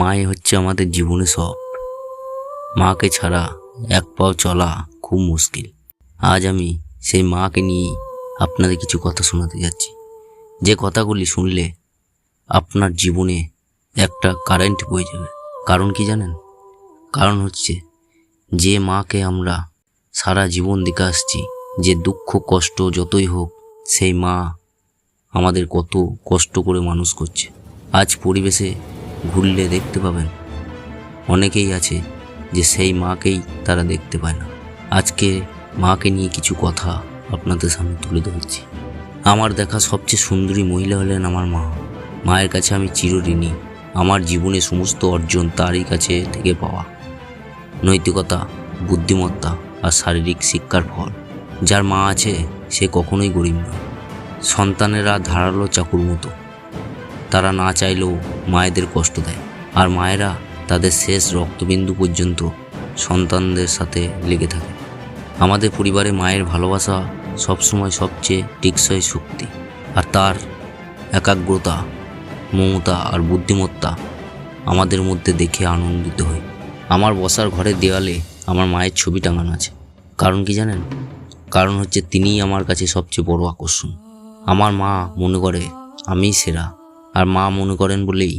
মাই হচ্ছে আমাদের জীবনে সব। মাকে ছাড়া এক পাও চলা খুব মুশকিল। আজ আমি সেই মাকে নিয়ে আপনাদের কিছু কথা শোনাতে যাচ্ছি। যে কথাগুলি শুনলে আপনার জীবনে একটা কারেন্ট বয়ে যাবে। কারণ কি জানেন? কারণ হচ্ছে যে মাকে আমরা সারা জীবন দেখে আসছি, যে দুঃখ, কষ্ট যতই হোক, সেই মা আমাদের কত কষ্ট করে মানুষ করছে। আজ পরিবেশে ঘুরলে দেখতে পাবেন। অনেকেই আছে যে সেই মাকেই তারা দেখতে পায় না। আজকে মাকে নিয়ে কিছু কথা আপনাদের সামনে তুলে ধরছি। আমার দেখা সবচেয়ে সুন্দরী মহিলা হলেন আমার মা। মায়ের কাছে আমি চিরঋণী আমার জীবনে সমস্ত অর্জন তারই কাছে থেকে পাওয়া। নৈতিকতা, বুদ্ধিমত্তা আর শারীরিক শিক্ষার ফল। যার মা আছে সে কখনোই গরিব নয়। সন্তানেরা ধারালো চাকুর মতো। তারা না চাইলেও মায়েদের কষ্ট দেয়। আর মায়েরা তাদের শেষ রক্তবিন্দু পর্যন্ত সন্তানদের সাথে লেগে থাকে। আমাদের পরিবারে মায়ের ভালোবাসা সবসময় সবচেয়ে টিকসই শক্তি। আর তার একাগ্রতা, মমতা আর বুদ্ধিমত্তা আমাদের মধ্যে দেখে আনন্দিত হই আমার বসার ঘরের দেওয়ালে আমার মায়ের ছবি টাঙানো আছে। কারণ কি জানেন? কারণ হচ্ছে তিনিই আমার কাছে সবচেয়ে বড় আকর্ষণ। আমার মা মনে করে, আমিই সেরা। আর মা মনে করেন বলেই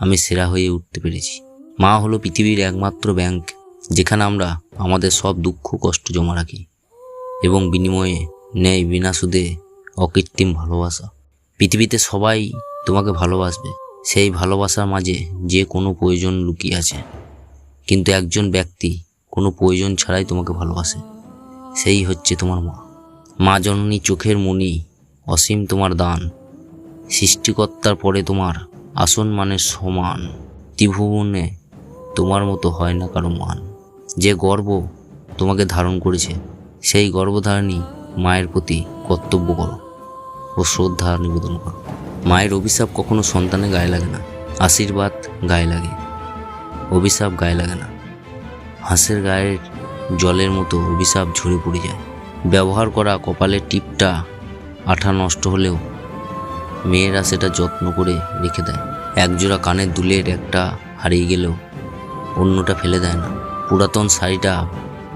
আমি সেরা হয়ে উঠতে পেরেছি। মা হলো পৃথিবীর একমাত্র ব্যাংক, যেখানে আমরা আমাদের সব দুঃখ কষ্ট জমা রাখি এবং বিনিময়ে নেয় বিনা সুদে অকৃত্রিম ভালোবাসা। পৃথিবীতে সবাই তোমাকে ভালোবাসবে, সেই ভালোবাসার মাঝে যে কোনো প্রয়োজন লুকিয়ে আছে। কিন্তু একজন ব্যক্তি কোনো প্রয়োজন ছাড়াই তোমাকে ভালোবাসে, সেই হচ্ছে তোমার মা। মা জননী চোখের মণি অসীম তোমার দান সৃষ্টিকর্তার পরে তোমার আসন মানের সমান। ত্রিভুবনে তোমার মতো হয় না কারও মান। যে গর্ব তোমাকে ধারণ করেছে, সেই গর্ভধারণী মায়ের প্রতি কর্তব্য করো ও শ্রদ্ধা নিবেদন করো। মায়ের অভিশাপ কখনো সন্তানে গায়ে লাগে না, আশীর্বাদ গায়ে লাগে, অভিশাপ গায়ে লাগে না। হাঁসের গায়ের জলের মতো অভিশাপ ঝরে পড়ে যায়। ব্যবহার করা কপালের টিপটা আঠা নষ্ট হলেও মেয়েরা সেটা যত্ন করে রেখে দেয়। একজোড়া কানের দুলের একটা হারিয়ে গেলেও অন্যটা ফেলে দেয় না। পুরাতন শাড়িটা,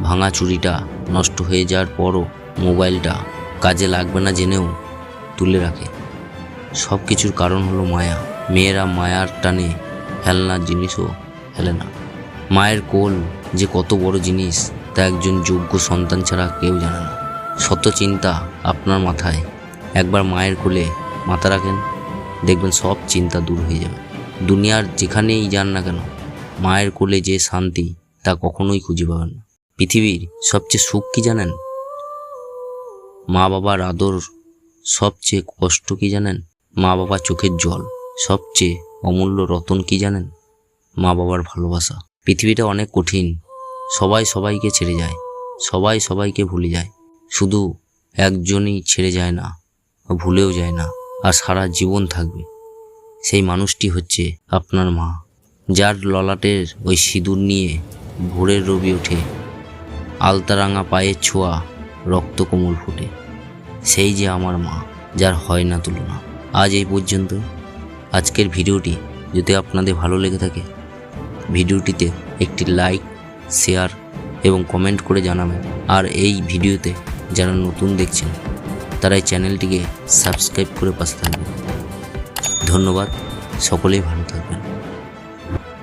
ভাঙা চুড়িটা নষ্ট হয়ে যাওয়ার পরও মোবাইলটা কাজে লাগবে না জেনেও তুলে রাখে। সব কিছুর কারণ হলো মায়া। মেয়েরা মায়ার টানে খেলনার জিনিসও ফেলে না। মায়ের কোল যে কত বড় জিনিস, তা একজন যোগ্য সন্তান ছাড়া কেউ জানে না। শত চিন্তা আপনার মাথায়। একবার মায়ের কোলে মাথা রাখেন। দেখবেন সব চিন্তা দূর হয়ে যাবে। দুনিয়ার যেখানেই যান না কেন, মায়ের কোলে যে শান্তি, তা কখনোই খুঁজে পাবেন না। পৃথিবীর সবচেয়ে সুখ কি জানেন? মা বাবার আদর সবচেয়ে কষ্ট কি জানেন? মা বাবার চোখের জল সবচেয়ে অমূল্য রতন কি জানেন? মা বাবার ভালোবাসা। পৃথিবীটা অনেক কঠিন। সবাই সবাইকে ছেড়ে যায়। সবাই সবাইকে ভুলে যায়। শুধু একজনই ছেড়ে যায় না, ভুলেও যায় না। আর সারা জীবন থাকবে। সেই মানুষটি হচ্ছে আপনার মা, যার ললাটের ওই সিঁদুর নিয়ে ভোরের রবি ওঠে আলতারাঙা পায়ের ছোঁয়া রক্ত কোমল ফোটে। সেই যে আমার মা, যার হয় না তুলনা। আজ এই পর্যন্ত। আজকের ভিডিওটি যদি আপনাদের ভালো লেগে থাকে, ভিডিওটিতে একটি লাইক, শেয়ার এবং কমেন্ট করে জানাবেন। আর এই ভিডিওতে যারা নতুন দেখছেন তারা এই চ্যানেলটিকে সাবস্ক্রাইব করে পাশে থাকবেন। ধন্যবাদ। সকলেই ভালো থাকবেন।